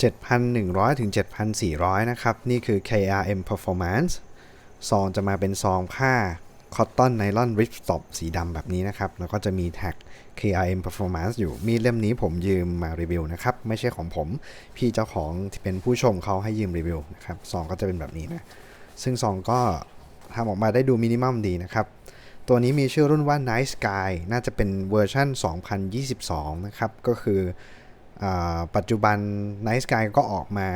7,100 ถึง 7,400 นะครับ นี่คือ KRM Performance ซองจะมาเป็นซองผ้าคอตตอนไนลอนริปสต็อปสีดำแบบนี้นะครับ แล้วก็จะมีแท็ก KRM Performance อยู่ มีเล่มนี้ผมยืมมารีวิวนะครับ ไม่ใช่ของผม พี่เจ้าของที่เป็นผู้ชมเขาให้ยืมรีวิวนะครับ ซองก็จะเป็นแบบนี้นะ ซึ่งซองก็ทำออกมาได้ดูมินิมัมดีนะครับ ตัวนี้มีชื่อรุ่นว่า Night Sky น่าจะเป็นเวอร์ชัน2022 นะครับ ก็คือ ปัจจุบัน Night Sky ก็ออกมา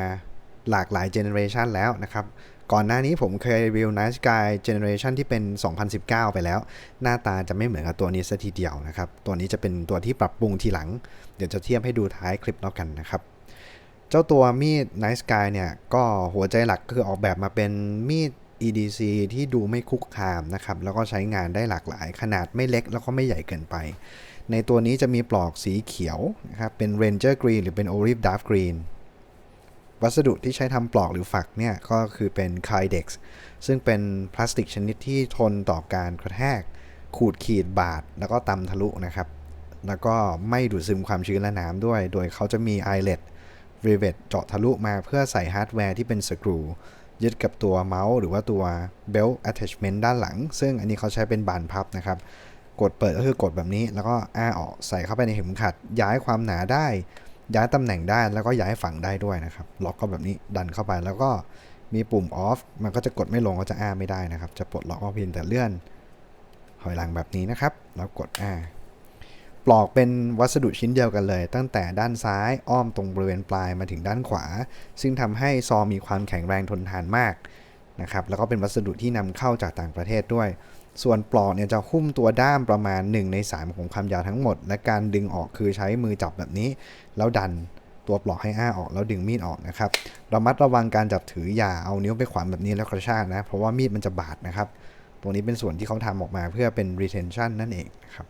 หลากหลายเจเนอเรชันแล้วนะครับ ก่อนหน้านี้ผมเคยรีวิว Night Sky Generation ที่เป็น 2019 ไปแล้ว หน้าตาจะไม่เหมือนกับตัวนี้สัทีเดียวนะครับ ตัวนี้จะเป็นตัวที่ปรับปรุงทีหลัง เดี๋ยวจะเทียบให้ดูท้ายคลิปแล้วกันนะครับ เจ้าตัวมีด Night Sky เนี่ย ก็หัวใจหลักคือออกแบบมาเป็นมีด EDC ที่ดูไม่คุกคามนะครับ แล้วก็ใช้งานได้หลากหลาย ขนาดไม่เล็กแล้วก็ไม่ใหญ่เกินไป ในตัวนี้จะมีปลอกสีเขียวนะครับ เป็น Ranger Green หรือเป็น Olive Dark Green วัสดุที่ใช้ทำปลอกหรือฝักเนี่ย ก็คือเป็น Kydex ซึ่งเป็นพลาสติกชนิดที่ทนต่อการกระแทก ขูดขีดบาด แล้วก็ตำทะลุนะครับ แล้วก็ไม่ดูดซึมความชื้นและน้ำด้วย โดยเขาจะมี eyelet rivet เจาะทะลุมาเพื่อใส่ฮาร์ดแวร์ที่เป็นสกรู ยึดกับตัวเมาส์หรือว่าตัว belt attachment ด้านหลัง ซึ่งอันนี้เขาใช้เป็นบานพับนะครับ กดเปิดก็คือกดแบบนี้ แล้วก็อ้าออกใส่เข้าไปในเข็มขัด ย้ายความหนาได้ ย้ายตำแหน่งได้ แล้วก็ย้ายฝั่งได้ด้วยนะครับ ล็อกก็แบบนี้ดันเข้าไป แล้วก็มีปุ่ม off มันก็จะกดไม่ลงก็จะอ้าไม่ได้นะครับ จะปลดล็อกก็เพียงแต่เลื่อนถอยหลังแบบนี้นะครับ แล้วกดอ้า ปลอกเป็นวัสดุชิ้นเดียวกันเลย ตั้งแต่ด้านซ้ายอ้อมตรงบริเวณปลายมาถึงด้านขวา ซึ่งทำให้ซอมีความแข็งแรงทนทานมากนะครับแล้วก็เป็นวัสดุที่นำเข้าจากต่างประเทศด้วย ส่วนปลอกเนี่ยจะหุ้มตัวด้ามประมาณ 1 ใน 3 ของความยาวทั้งหมด และการดึงออกคือใช้มือจับแบบนี้ แล้วดันตัวปลอกให้อ้าออกแล้วดึงมีดออกนะครับระมัดระวังการจับถืออย่าเอานิ้วไปขวางแบบนี้แล้วกระชากนะเพราะว่ามีดมันจะบาดนะครับตัวนี้เป็นส่วนที่เขาทำออกมาเพื่อเป็น retention นั่นเองนะครับ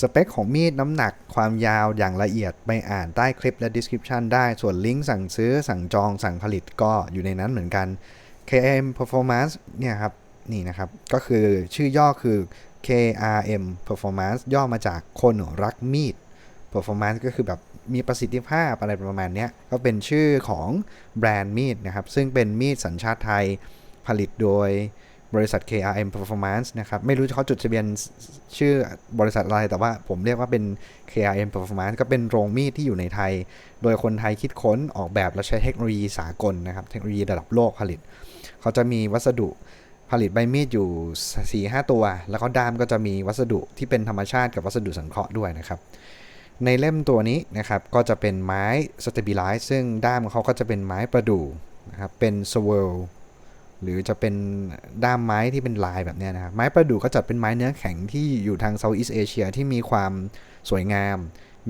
สเปคของมีดน้ำหนักความยาวอย่างละเอียดไปอ่านใต้คลิปและ description ได้ส่วนลิงก์สั่งซื้อสั่งจองสั่งผลิตก็อยู่ในนั้นเหมือนกัน KM Performance เนี่ยครับนี่นะครับ ก็คือชื่อย่อคือ KRM Performance ย่อมาจากคนรักมีด Performance ก็คือแบบมีประสิทธิภาพอะไรประมาณนี้ก็เป็นชื่อของแบรนด์มีดนะครับ ซึ่งเป็นมีดสัญชาติไทยผลิตโดย บริษัท KRM Performance นะครับไม่รู้เขาจดทะเบียนชื่อบริษัทอะไร แต่ว่าผมเรียกว่าเป็น KRM Performance ก็เป็นโรงมีดที่อยู่ในไทย โดยคนไทยคิดค้นออกแบบและใช้เทคโนโลยีสากลนะครับ เทคโนโลยีระดับโลกผลิต เขาจะมีวัสดุผลิตใบมีดอยู่ 4-5 ตัว แล้วก็ด้ามก็จะมีวัสดุที่เป็นธรรมชาติกับวัสดุสังเคราะห์ด้วยนะครับในเล่มตัวนี้นะครับก็จะเป็นไม้ stabilize ซึ่งด้ามเขาก็จะเป็นไม้ประดู่นะครับเป็น swirl หรือจะเป็นด้ามไม้ที่เป็นลายแบบนี้นะครับไม้ประดู่ก็จะเป็นไม้เนื้อแข็งที่อยู่ทางเซาท์อีสเอเชียที่มีความสวยงาม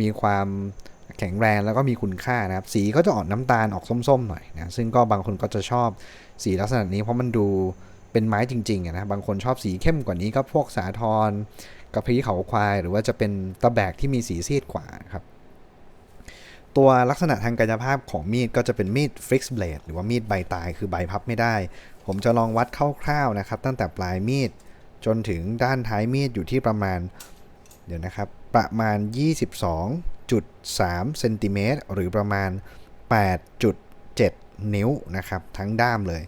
มีความแข็งแรงแล้วก็มีคุณค่านะครับ สีก็จะออกน้ำตาลออกส้มๆหน่อยนะซึ่งก็บางคนก็จะชอบสีลักษณะนี้เพราะมันดูเป็นไม้จริงๆนะบางคนชอบสีเข้มกว่านี้ก็พวกสาทรกระพี้เขาควาย หรือว่าจะเป็นตะแบกที่มีสีซีดกว่าครับตัวลักษณะทางกายภาพของมีดก็จะเป็นมีดฟิกซ์เบลดหรือว่ามีดใบตายคือใบพับไม่ได้ ผมจะลองวัดคร่าวๆนะครับ ตั้งแต่ปลายมีดจนถึงด้านท้ายมีดอยู่ที่ประมาณ เดี๋ยวนะครับ ประมาณ 22.3เซนติเมตรหรือประมาณ 8.7 นิ้วนะครับ ทั้งด้ามเลย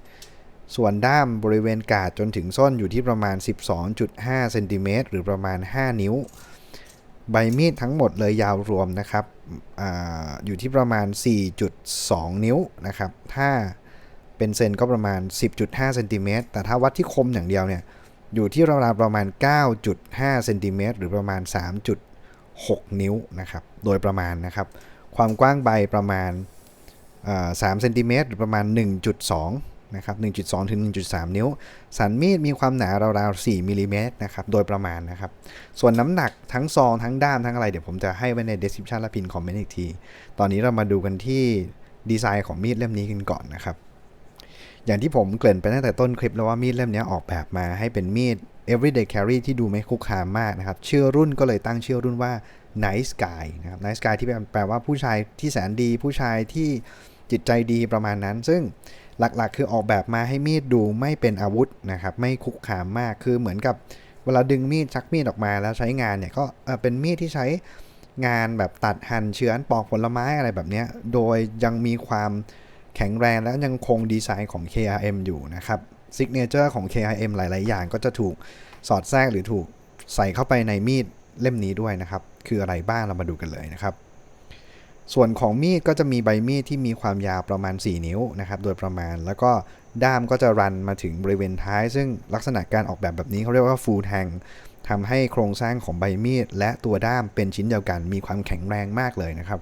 ส่วนด้ามบริเวณกาดจนถึงส้นอยู่ที่ประมาณ 12.5เซนติเมตรหรือประมาณ 5 นิ้ว ใบมีดทั้งหมดเลยยาวรวมนะครับออยู่ที่ประมาณ 4.2 นิ้วนะครับ ถ้า เป็นเซนก็ประมาณ 10.5เซนติเมตรแต่ถ้าวัดที่คมอย่างเดียวเนี่ยอยู่ที่ราวๆประมาณ 9.5เซนติเมตรหรือประมาณ 3.6 นิ้วนะครับโดยประมาณนะครับ ความกว้างใบประมาณ3เซนติเมตรหรือประมาณ 1.2นะครับ1.2 ถึง 1.3 นิ้ว สันมีดมีความหนาราวๆ 4มิลิเมตรนะครับโดยประมาณนะครับ ส่วนน้ำหนักทั้งซองทั้งด้ามทั้งอะไร เดี๋ยวผมจะให้ไว้ใน description และพินคอมเมนต์อีกที ตอนนี้เรามาดูกันที่ดีไซน์ของมีดเล่มนี้กันก่อนนะครับ อย่างที่ผมเกริ่นไปตั้งแต่ต้นคลิปแล้วว่ามีดเล่มนี้ออกแบบมาให้เป็นมีด everyday carry ที่ดูไม่คุกคามมากนะครับ ชื่อรุ่นก็เลยตั้งชื่อรุ่นว่า nice guy นะครับ nice guy ที่แปลว่าผู้ชายที่แสนดี ผู้ชายที่จิตใจดีประมาณนั้น ซึ่งหลักๆ คือออกแบบมาให้มีดดูไม่เป็นอาวุธนะครับ ไม่คุกคามมากคือเหมือนกับเวลาดึงมีดชักมีดออกมาแล้วใช้งานเนี่ยก็เป็นมีดที่ใช้งานแบบตัดหั่นเฉือนปอกผลไม้อะไรแบบนี้โดยยังมีความ แข็งแรงและยังคงดีไซน์ของ KRM อยู่นะครับซิกเนเจอร์ของ KRM หลาย ๆ อย่างก็จะถูกสอดแทรกหรือถูกใส่เข้าไปในมีดเล่มนี้ด้วยนะครับ คืออะไรบ้างเรามาดูกันเลยนะครับ ส่วนของมีดก็จะมีใบมีดที่มีความยาวประมาณ 4 นิ้วนะครับ โดยประมาณ แล้วก็ด้ามก็จะรันมาถึงบริเวณท้าย ซึ่งลักษณะการออกแบบแบบนี้เขาเรียกว่า full tang ทำให้โครงสร้างของใบมีดและตัวด้ามเป็นชิ้นเดียวกัน มีความแข็งแรงมากเลยนะครับ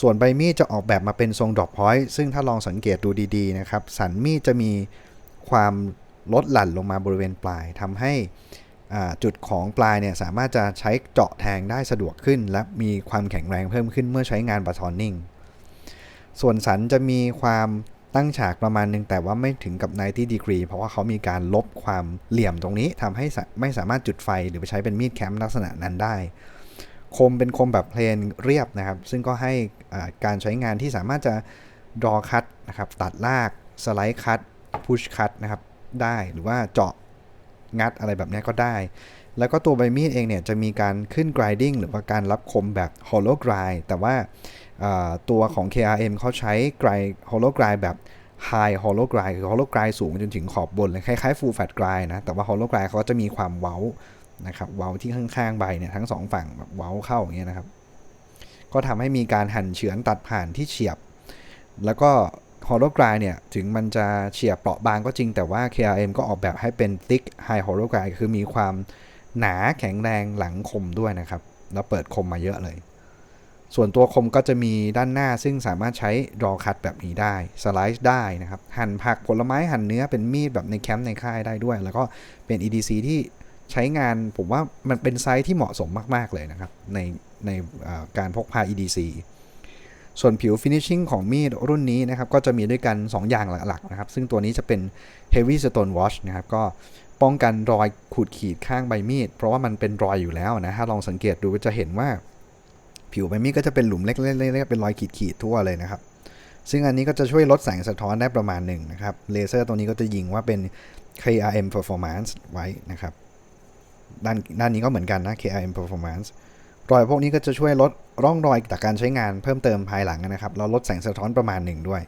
ส่วนใบมีดจะออกแบบมาเป็นทรงดรอกพอยต์ซึ่งถ้าลองสังเกตดูดีๆนะครับ สันมีดจะมีความลดหลั่นลงมาบริเวณปลายทำให้จุดของปลายเนี่ยสามารถจะใช้เจาะแทงได้สะดวกขึ้น และมีความแข็งแรงเพิ่มขึ้นเมื่อใช้งานบัตทอนนิ่ง ส่วนสันจะมีความตั้งฉากประมาณหนึ่งแต่ว่าไม่ถึงกับ90 degree เพราะว่าเขามีการลบความเหลี่ยมตรงนี้ทำให้ไม่สามารถจุดไฟหรือไปใช้เป็นมีดแคมป์ลักษณะนั้นได้ คมเป็นคมแบบเพลนเรียบนะครับ ซึ่งก็ให้การใช้งานที่สามารถจะดอคัตนะครับ ตัดลาก สไลด์คัตพุชคัตนะครับ ได้หรือว่าเจาะงัดอะไรแบบนี้ก็ได้ แล้วก็ตัวใบมีดเองเนี่ยจะมีการขึ้น grinding หรือว่าการรับคมแบบ hollow grind แต่ว่าตัวของ KRM เขาใช้ grind hollow grind แบบ high hollow grind คือ hollow grind สูงจนถึงขอบบนเลยคล้ายๆ full fat grind นะ แต่ว่า hollow grind เขาจะมีความเว้า นะครับเว้าที่ข้างๆใบเนี่ยทั้งสองฝั่งแบบเว้าเข้าอย่างเงี้ยนะครับ ก็ทำให้มีการหั่นเฉือนตัดผ่านที่เฉียบ แล้วก็ฮอลโลกรายเนี่ยถึงมันจะเฉียบเปราะบางก็จริงแต่ว่า KRM ก็ออกแบบให้เป็น thick high hollow กรายคือมีความหนาแข็งแรงหลังคมด้วยนะครับ แล้วเปิดคมมาเยอะเลย ส่วนตัวคมก็จะมีด้านหน้าซึ่งสามารถใช้รอคัดแบบนี้ได้สไลซ์ได้นะครับ หั่นผักผลไม้หั่นเนื้อเป็นมีดแบบในแคมป์ในค่ายได้ด้วย แล้วก็เป็น EDC ที่ ใช้งานผมว่ามันเป็นไซส์ที่เหมาะสมมาก ๆ เลยนะครับ ในในการพกพา EDC ส่วนผิวฟินิชชิ่งของมีดรุ่นนี้นะครับ ก็จะมีด้วยกัน 2 อย่างหลัก ๆ นะครับ ซึ่งตัวนี้จะเป็น Heavy Stone Wash นะครับ ก็ป้องกันรอยขูดขีดข้างใบมีด เพราะว่ามันเป็นรอยอยู่แล้วนะถ้าลองสังเกตดูจะเห็นว่า ผิวใบมีดก็จะเป็นหลุมเล็กๆเป็นรอยขีดๆทั่วเลยนะครับ ซึ่งอันนี้ก็จะช่วยลดแสงสะท้อนได้ประมาณหนึ่งนะครับเลเซอร์ตัวนี้ก็จะยิงว่าเป็น KRM Performance ไว้นะครับ ด้านด้านนี้ก็เหมือนกันนะ KRM Performance รอยพวกนี้ก็จะช่วยลดร่องรอยจากการใช้งานเพิ่มเติมภายหลังนะครับแล้วลดแสงสะท้อนประมาณหนึ่งด้วย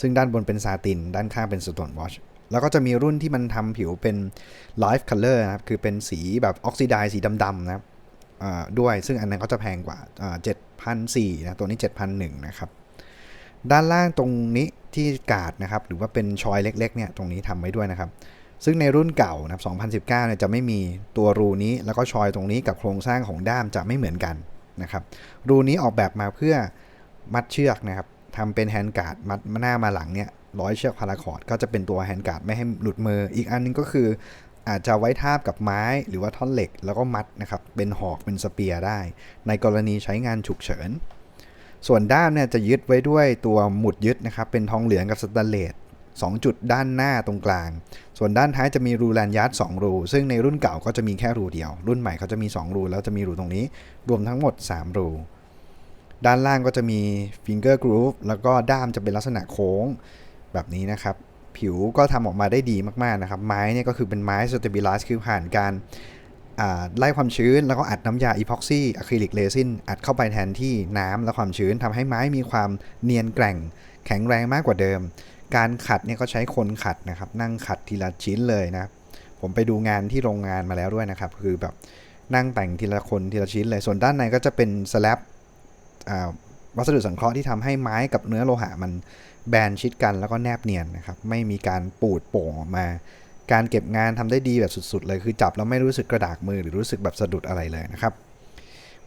ซึ่งด้านบนเป็นซาติน ด้านข้างเป็นสโตนวอชแล้วก็จะมีรุ่นที่มันทำผิวเป็น Life Color นะครับ คือเป็นสีแบบออกซิไดสีดำๆนะครับด้วย ซึ่งอันนั้นก็จะแพงกว่า7,400นสี่นะ ตัวนี้7,100นะครับ ด้านล่างตรงนี้ที่กาดนะครับ หรือว่าเป็นชอยเล็ก ๆ เนี่ย ตรงนี้ทำไว้ด้วยนะครับ ซึ่งในรุ่นเก่านะครับ2019เนี่ยจะไม่มีตัวรูนี้แล้วก็ชอยตรงนี้กับโครงสร้างของด้ามจะไม่เหมือนกันนะครับ รูนี้ออกแบบมาเพื่อมัดเชือกนะครับทำเป็นแฮนด์การ์ดมัดหน้ามาหลังเนี่ยร้อยเชือกพาราคอร์ดก็จะเป็นตัวแฮนด์การ์ดไม่ให้หลุดมือ อีกอันนึงก็คือ อาจจะไว้ทาบกับไม้หรือว่าท่อนเหล็ก แล้วก็มัดนะครับเป็นหอกเป็นสเปียร์ได้ ในกรณีใช้งานฉุกเฉิน ส่วนด้ามเนี่ยจะยึดไว้ด้วยตัวหมุดยึดนะครับเป็นทองเหลืองกับสแตนเลส 2 จุดด้านหน้าตรงกลาง ส่วนด้านท้ายจะมีรูแลนยัด2รู ซึ่งในรุ่นเก่าก็จะมีแค่รูเดียว รุ่นใหม่เขาจะมี 2 รู แล้วจะมีรูตรงนี้ รวมทั้งหมด 3 รู ด้านล่างก็จะมีฟิงเกอร์กรูฟแล้วก็ด้ามจะเป็นลักษณะโค้งแบบนี้นะครับ ผิวก็ทำออกมาได้ดีมากๆนะครับ ไม้เนี่ยก็คือเป็นไม้สเตเบลิซ์คือผ่านการไล่ความชื้นแล้วก็อัดน้ำยาอีพ็อกซี่อะคริลิกเรซินอัดเข้าไปแทนที่น้ำและความชื้นทำให้ไม้มีความเนียนแกร่ง แข็งแรงมากกว่าเดิม การขัดเนี่ยก็ใช้คนขัดนะครับ นั่งขัดทีละชิ้นเลยนะผมไปดูงานที่โรงงานมาแล้วด้วยนะครับ คือแบบนั่งแต่งทีละคนทีละชิ้นเลย ส่วนด้านในก็จะเป็นสแลบวัสดุสังเคราะห์ที่ทำให้ไม้กับเนื้อโลหะมันแบนชิดกันแล้วก็แนบเนียนนะครับ ไม่มีการปูดโป่งออกมา การเก็บงานทำได้ดีแบบสุด ๆ เลย คือจับแล้วไม่รู้สึกกระดากมือหรือรู้สึกแบบสะดุดอะไรเลยนะครับ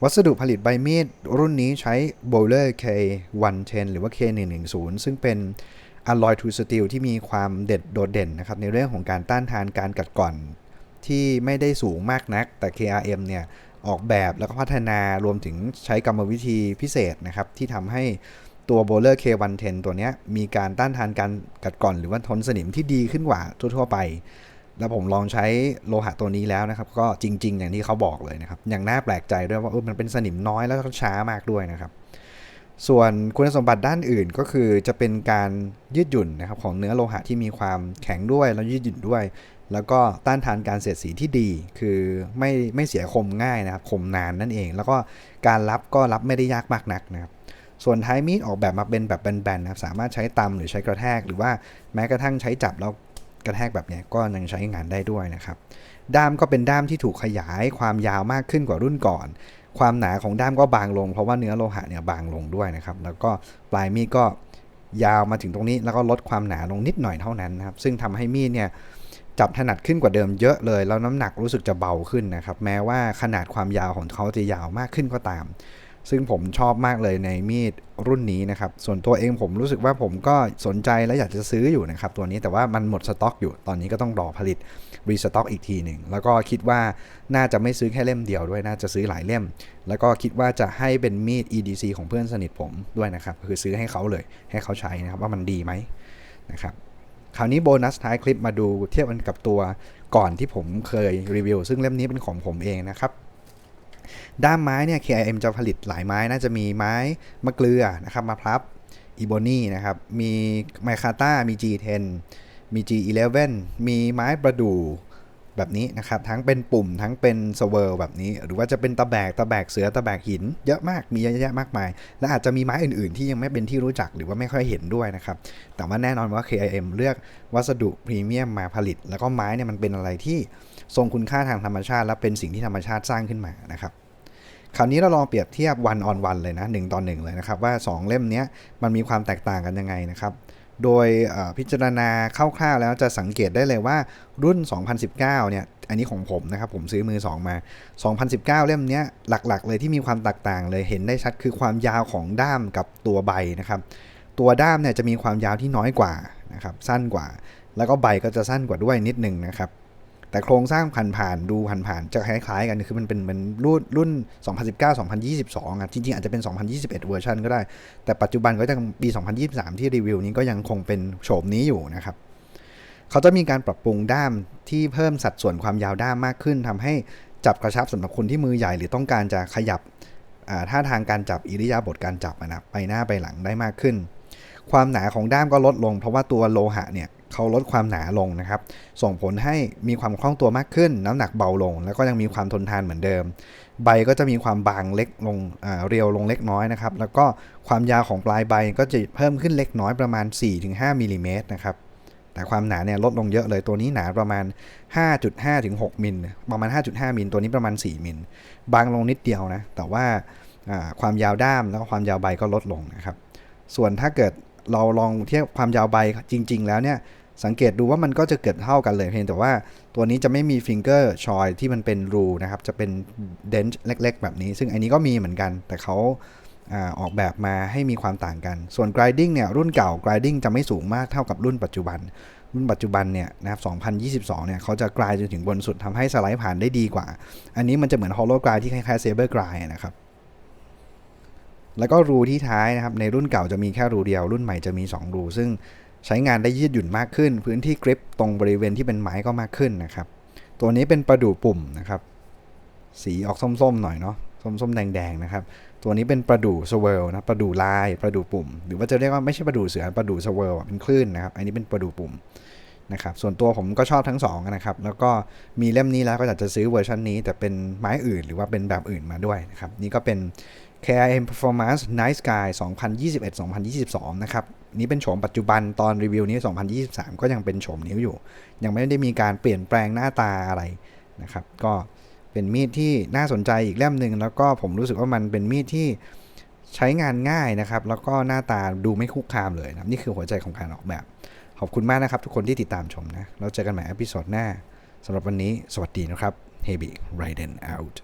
วัสดุผลิตใบมีดรุ่นนี้ใช้ Bowler K110 หรือว่า K110 ซึ่งเป็น อลลอยทูสตีลที่มีความเด็ดโดดเด่นนะครับในเรื่องของการต้านทานการกัดก่อน ที่ไม่ได้สูงมากนัก แต่ KRM เนี่ยออกแบบแล้วก็พัฒนารวมถึงใช้กรรมวิธีพิเศษนะครับที่ทำให้ตัว Bowler K110 ตัวนี้มีการต้านทานการกัดก่อนหรือว่าทนสนิมที่ดีขึ้นกว่าทั่ว ๆ ไป แล้วผมลองใช้โลหะตัวนี้แล้วนะครับ ก็จริง ๆ อย่างที่เขาบอกเลยนะครับ อย่างน่าแปลกใจด้วยว่าเออมันเป็นสนิมน้อยแล้วก็ช้ามากด้วยนะครับ ส่วนคุณสมบัติด้านอื่นก็คือจะเป็นการยืดหยุ่นนะครับของเนื้อโลหะที่มีความแข็งด้วยแล้วยืดหยุ่นด้วย แล้วก็ต้านทานการเสียดสีที่ดี คือไม่ไม่เสียคมง่ายนะครับคมนานนั่นเอง แล้วก็การรับก็รับไม่ได้ยากมากนักนะครับส่วนท้ายมีดออกแบบมาเป็นแบบแบนๆนะครับสามารถใช้ตำหรือใช้กระแทก หรือว่าแม้กระทั่งใช้จับแล้วกระแทกแบบเนี้ยก็ยังใช้งานได้ด้วยนะครับด้ามก็เป็นด้ามที่ถูกขยายความยาวมากขึ้นกว่ารุ่นก่อน ความหนาของด้ามก็บางลง เพราะว่าเนื้อโลหะเนี่ยบางลงด้วยนะครับ แล้วก็ปลายมีดก็ยาวมาถึงตรงนี้ แล้วก็ลดความหนาลงนิดหน่อยเท่านั้นนะครับ ซึ่งทำให้มีดเนี่ยจับถนัดขึ้นกว่าเดิมเยอะเลย แล้วน้ำหนักรู้สึกจะเบาขึ้นนะครับ แม้ว่าขนาดความยาวของเขาจะยาวมากขึ้นก็ตาม ซึ่งผมชอบมากเลยในมีดรุ่นนี้นะครับ ส่วนตัวเองผมรู้สึกว่าผมก็สนใจและอยากจะซื้ออยู่นะครับ ตัวนี้แต่ว่ามันหมดสต็อกอยู่ ตอนนี้ก็ต้องรอผลิตรีสต็อกอีกทีหนึ่ง แล้วก็คิดว่าน่าจะไม่ซื้อแค่เล่มเดียวด้วย น่าจะซื้อหลายเล่ม แล้วก็คิดว่าจะให้เป็นมีด EDC ของเพื่อนสนิทผมด้วยนะครับ คือซื้อให้เขาเลย ให้เขาใช้นะครับว่ามันดีไหมนะครับคราวนี้โบนัสท้ายคลิปมาดูเทียบกันกับตัวก่อนที่ผมเคยรีวิวซึ่งเล่มนี้เป็นของผมเองนะครับ ด้ามไม้เนี่ย KIM จะผลิตหลายไม้น่าจะมีไม้มะเกลือนะครับมาพลับอีโบนี่นะครับ มีไมคาต้ามี G10 มี G11 มีไม้ประดู่ แบบนี้นะครับ ทั้งเป็นปุ่มทั้งเป็นสเวิร์แบบนี้ หรือว่าจะเป็นตะแบกตะแบกเสือตะแบกหิน เยอะมากมีเยอะแยะมากมาย และอาจจะมีไม้อื่นๆ ที่ยังไม่เป็นที่รู้จักหรือว่าไม่ค่อยเห็นด้วยนะครับ แต่ว่าแน่นอนว่า KIM เลือกวัสดุพรีเมียมมาผลิต แล้วก็ไม้เนี่ยมันเป็นอะไรที่ทรงคุณค่าทางธรรมชาติ และเป็นสิ่งที่ธรรมชาติสร้างขึ้นมานะครับคราวนี้เราลองเปรียบเทียบวันออนวันเลยนะ1ต่อ1เลยนะครับว่า 2 เล่มนี้มันมีความแตกต่างกันยังไงนะครับ โดยพิจารณาคร่าวๆแล้วจะสังเกตได้เลยว่ารุ่น 2019 เนี่ย อันนี้ของผมนะครับ ผมซื้อมือ 2 มา 2019 เล่มนี้หลักๆ เลยที่มีความแตกต่างเลยเห็นได้ชัดคือความยาวของด้ามกับตัวใบนะครับ ตัวด้ามเนี่ยจะมีความยาวที่น้อยกว่านะครับ สั้นกว่า แล้วก็ใบก็จะสั้นกว่าด้วยนิดหนึ่งนะครับ แต่โครงสร้างผ่านๆดูผ่านๆจะคล้ายๆกันคือมันเป็นเหมือนรุ่นรุ่น 2019-2022อะจริงๆ อาจจะเป็น 2021 เวอร์ชันก็ได้ แต่ปัจจุบันก็ยังปี 2023 ที่รีวิวนี้ก็ยังคงเป็นโฉมนี้อยู่นะครับเขาจะมีการปรับปรุงด้ามที่เพิ่มสัดส่วนความยาวด้ามมากขึ้นทำให้จับกระชับสำหรับคนที่มือใหญ่หรือต้องการจะขยับท่าทางการจับอิริยาบถการจับนะไปหน้าไปหลังได้มากขึ้น ความหนาของด้ามก็ลดลง เพราะว่าตัวโลหะเนี่ย เขาลดความหนาลงนะครับ ส่งผลให้มีความคล่องตัวมากขึ้น น้ำหนักเบาลง แล้วก็ยังมีความทนทานเหมือนเดิม ใบก็จะมีความบางเล็กลงเรียวลงเล็กน้อยนะครับ แล้วก็ความยาวของปลายใบก็จะเพิ่มขึ้นเล็กน้อยประมาณ 4-5มิลิเมตรนะครับแต่ความหนาเนี่ยลดลงเยอะเลยตัวนี้หนาประมาณ 5.5ถึง6มิลประมาณ 5.5 มิลตัวนี้ประมาณ 4 มิลบางลงนิดเดียวนะ แต่ว่าความยาวด้ามแล้วก็ความยาวใบก็ลดลงนะครับ ส่วนถ้าเกิดเราลองเทียบความยาวใบจริง ๆ แล้วเนี่ย สังเกตดูว่ามันก็จะเกิดเท่ากันเลยเพียงแต่ว่าตัวนี้จะไม่มีฟิงเกอร์ชอยที่มันเป็นรูนะครับ จะเป็นเดนช์เล็ก ๆ แบบนี้ ซึ่งอันนี้ก็มีเหมือนกัน แต่เขาออกแบบมาให้มีความต่างกัน ส่วน grinding เนี่ยรุ่นเก่า grinding จะไม่สูงมากเท่ากับรุ่นปัจจุบัน รุ่นปัจจุบันเนี่ยนะครับ 2022 เนี่ยเขาจะกลายจนถึงบนสุดทำให้สไลด์ผ่านได้ดีกว่า อันนี้มันจะเหมือน hollow grind ที่คล้ายๆ saber grind นะครับแล้วก็รูที่ท้ายนะครับในรุ่นเก่าจะมีแค่รูเดียว รุ่นใหม่จะมี 2 รู ซึ่ง ใช้งานได้ยืดหยุ่นมากขึ้น พื้นที่กริปตรงบริเวณที่เป็นไม้ก็มากขึ้นนะครับ ตัวนี้เป็นประดู่ปุ่มนะครับ สีออกส้มๆหน่อยเนาะส้มๆแดงๆนะครับ ตัวนี้เป็นประดู่สเวลนะประดู่ลายประดู่ปุ่ม หรือว่าจะเรียกว่าไม่ใช่ประดู่เสือประดู่สเวลเป็นคลื่นนะครับ อันนี้เป็นประดู่ปุ่มนะครับส่วนตัวผมก็ชอบทั้ง2นะครับ แล้วก็มีเล่มนี้แล้วก็อยากจะซื้อเวอร์ชันนี้ แต่เป็นไม้อื่นหรือว่าเป็นแบบอื่นมาด้วยนะครับ นี่ก็เป็น KIM Performance Night Sky 2021-2022 นะครับ นี้เป็นโฉมปัจจุบันตอนรีวิวนี้ 2023 ก็ยังเป็นโฉมนี้วอยู่ ยังไม่ได้มีการเปลี่ยนแปลงหน้าตาอะไรนะครับ ก็เป็นมีดที่น่าสนใจอีกเล่มหนึ่งแล้วก็ผมรู้สึกว่ามันเป็นมีดที่ใช้งานง่ายนะครับ แล้วก็หน้าตาดูไม่คุกคามเลยนะนี่คือหัวใจของการออกแบบ ขอบคุณมากนะครับ ทุกคนที่ติดตามชมนะ เราเจอกันใหม่อพิโซดหน้าสำหรับวันนี้ สวัสดีนะครับ h e b y Raiden out